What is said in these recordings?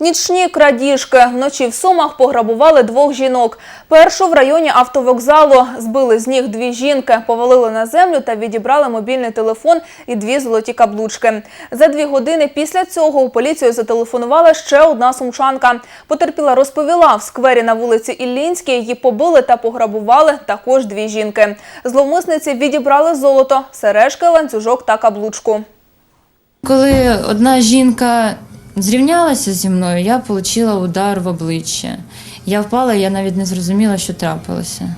Нічні крадіжки. Вночі в Сумах пограбували двох жінок. Першу в районі автовокзалу збили з ніг дві жінки, повалили на землю та відібрали мобільний телефон і дві золоті каблучки. За дві години після цього у поліцію зателефонувала ще одна сумчанка. Потерпіла розповіла, в сквері на вулиці Іллінській її побили та пограбували також дві жінки. Зловмисниці відібрали золото, сережки, ланцюжок та каблучку. Коли одна жінка зрівнялася зі мною, я отримала удар в обличчя. Я впала, я навіть не зрозуміла, що трапилося.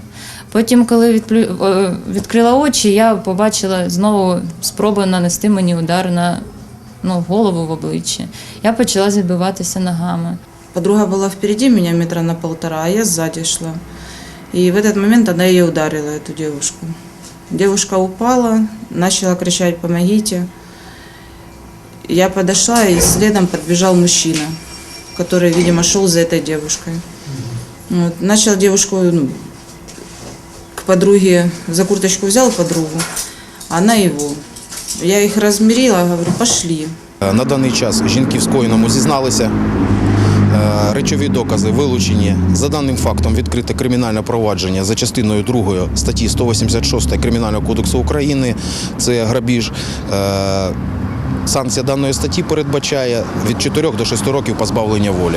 Потім, коли відплю- о, відкрила очі, я побачила знову спробу нанести мені удар на ну, голову в обличчя. Я почала відбиватися ногами. Подруга была впереди меня метра на полтора, а я сзади шла. И в этот момент она ее ударила, эту девушку. Девушка упала, начала кричать «помогите». Я подошла, и следом подбежал мужчина, который, видимо, шел за этой девушкой. Вот. Начал девушку ну, к подруге, за курточку взял подругу, она его. Я их размерила, говорю, пошли. Е, На даний час жінки в скоєному зізналися. Е, Речові докази вилучені. За даним фактом відкрите кримінальне провадження за частиною 2 статті 186 Кримінального кодексу України. Це грабіж. Санкція даної статті передбачає від 4 до 6 років позбавлення волі.